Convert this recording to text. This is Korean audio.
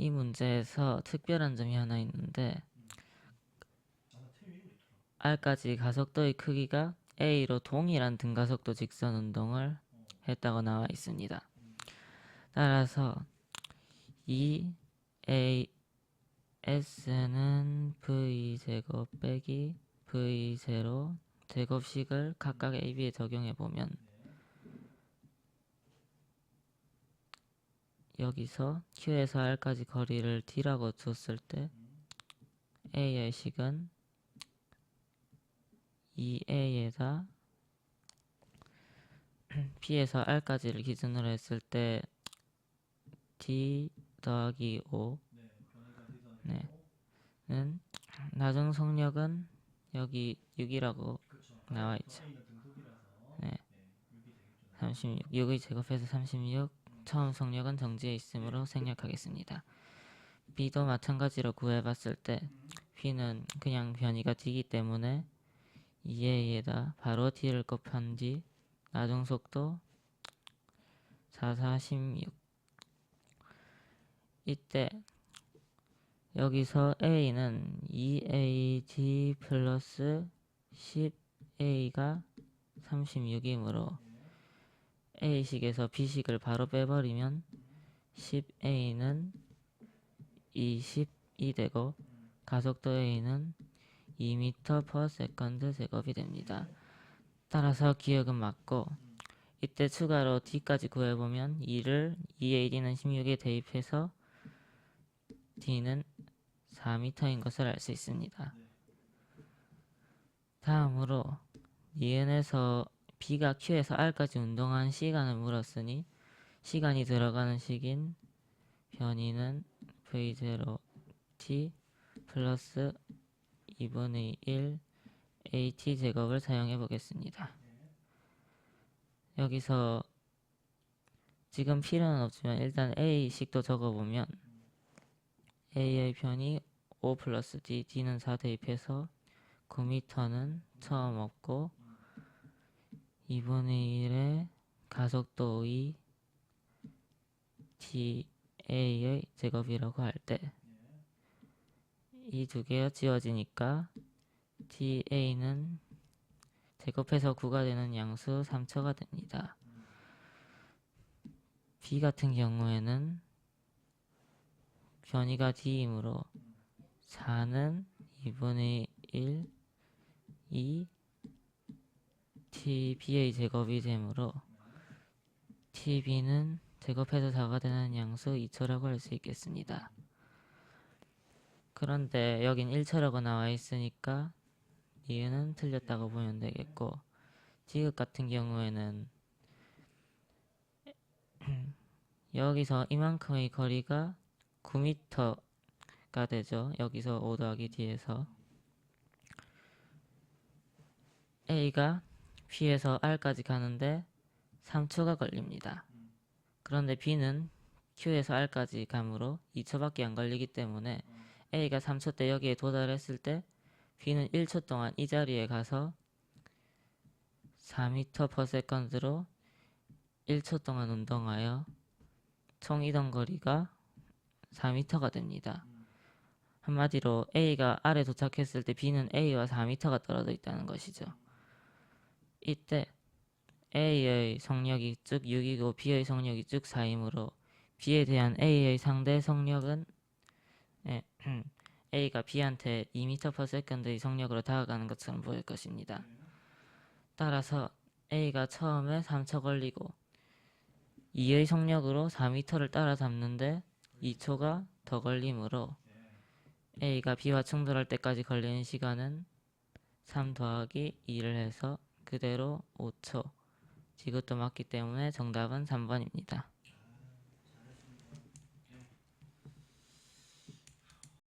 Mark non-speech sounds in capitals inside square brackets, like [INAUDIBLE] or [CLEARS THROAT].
이 문제에서 특별한 점이 하나 있는데 R까지 가속도의 크기가 A로 동일한 등가속도 직선 운동을 했다고 나와 있습니다. 따라서 이 A S는 V 제곱 빼기 V 제로 제곱식을 각각 A, B에 적용해 보면 여기서 Q에서 R까지 거리를 D라고 줬을 때 A의 식은 2A에다 [CLEARS THROAT] B에서 R까지를 기준으로 했을 때 D 더하기 5 네. 는 나중 속력은 여기 6이라고 나와 있죠. 네. 36. 6의 제곱해서 36. 처음 속력은 정지해 있으므로 생략하겠습니다. B도 마찬가지로 구해봤을 때 B는 그냥 변이가 D이기 때문에 2A에다 바로 D를 곱한 뒤 나중 속도 4, 4, 16 이때 여기서 A는 2AD 플러스 10A가 36이므로 A식에서 B식을 바로 빼버리면 10A는 20이 되고 가속도 A는 2m per second 제곱이 됩니다. 따라서 기억은 맞고 이때 추가로 D까지 구해보면 2를 2AD는 16에 대입해서 D는 4m인 것을 알 수 있습니다. 다음으로 니은에서 B가 Q에서 R까지 운동한 시간을 물었으니 시간이 들어가는 식인 변이는 V0 T 플러스 2분의 1 AT 제곱을 사용해 보겠습니다. 여기서 지금 필요는 없지만 일단 A식도 적어보면 A의 변이 5 플러스 D, D는 4 대입해서 9m는 처음 없고 2분의 1의 가속도 2 DA의 제곱이라고 할 때 이 두 개가 지워지니까 DA는 제곱해서 9가 되는 양수 3초가 됩니다. B 같은 경우에는 변이가 D이므로 4는 2분의 1 2 TB의 제곱이 되므로 TB는 제곱해서 4가 되는 양수 2초라고 할 수 있겠습니다. 그런데 여긴 1초라고 나와 있으니까 이유는 틀렸다고 보면 되겠고 지극 같은 경우에는 [CLEARS THROAT] 여기서 이만큼의 거리가 9m가 되죠. 여기서 5 더하기 D에서 A가 B에서 R까지 가는데 3초가 걸립니다. 그런데 B는 Q에서 R까지 가므로 2초밖에 안 걸리기 때문에 A가 3초 때 여기에 도달했을 때 B는 1초 동안 이 자리에 가서 4m per second로 1초 동안 운동하여 총 이동 거리가 4m가 됩니다. 한마디로 A가 R에 도착했을 때 B는 A와 4m가 떨어져 있다는 것이죠. 이때 A의 속력이 쭉 6이고 B의 속력이 쭉 4이므로 B에 대한 A의 상대 속력은 예, [CLEARS THROAT] A가 B한테 2m per second의 속력으로 다가가는 것처럼 보일 것입니다. 따라서 A가 처음에 3초 걸리고 2의 속력으로 4m를 따라잡는데 2초가 더 걸리므로 A가 B와 충돌할 때까지 걸리는 시간은 3 더하기 2를 해서 그대로 5초. 지그도 맞기 때문에 정답은 3번입니다.